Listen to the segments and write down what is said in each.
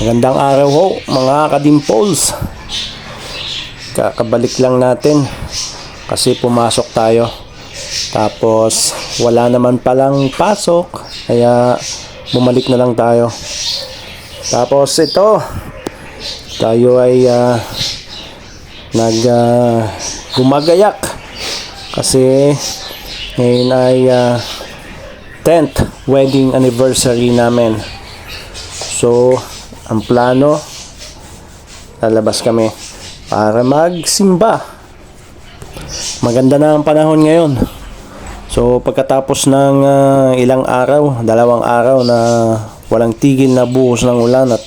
Magandang araw ho mga kadimpols. Kakabalik lang natin kasi pumasok tayo. Tapos wala naman palang pasok kaya bumalik na lang tayo. Tapos ito tayo ay ah, nag ah, gumagayak kasi ngayon ay ah, 10th wedding anniversary namin. So, ang plano, lalabas kami para magsimba. Maganda na ang panahon ngayon. So, pagkatapos ng ah, ilang araw, dalawang araw na walang tigil na buhos ng ulan at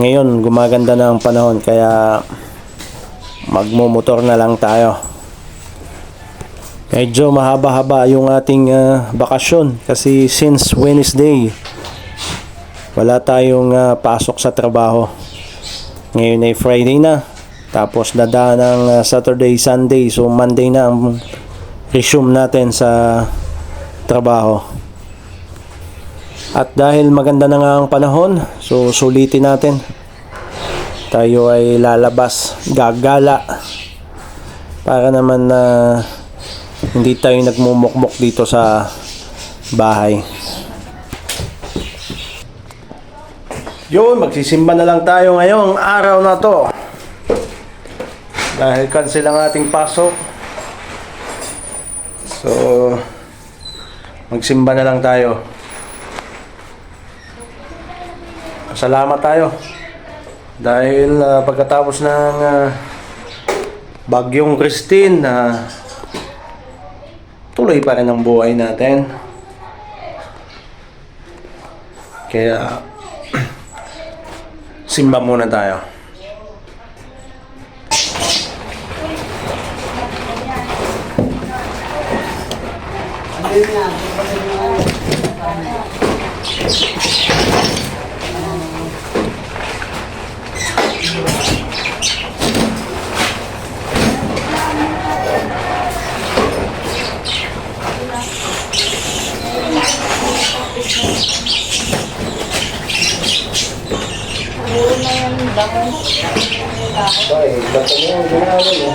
ngayon gumaganda na ang panahon kaya magmumotor na lang tayo. Medyo mahaba-haba yung ating ah, bakasyon kasi since Wednesday wala tayong ah, pasok sa trabaho. Ngayon ay Friday na. Tapos dadaan ng ah, Saturday, Sunday. So Monday na ang resume natin sa trabaho. At dahil maganda na nga ang panahon, so sulitin natin. Tayo ay lalabas, gagala. Para naman na hindi tayo nagmumukmok dito sa bahay. Yun, magsisimba na lang tayo ngayong araw na to. Dahil cancel ang ating pasok. So, magsimba na lang tayo. Salamat tayo. Dahil ah, pagkatapos ng ah, bagyong Christine na tuloy pa rin ang buhay natin. Kaya simba muna tayo. Ay, ba't ano yung ginagawa mo?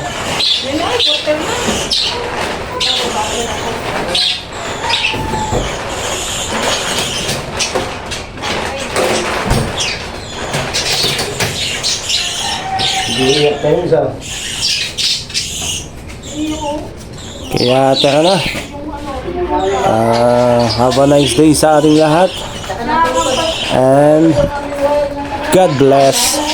Iiyak tayo isa. Kaya tara na. Ah, have a nice day sa ating lahat. And God bless.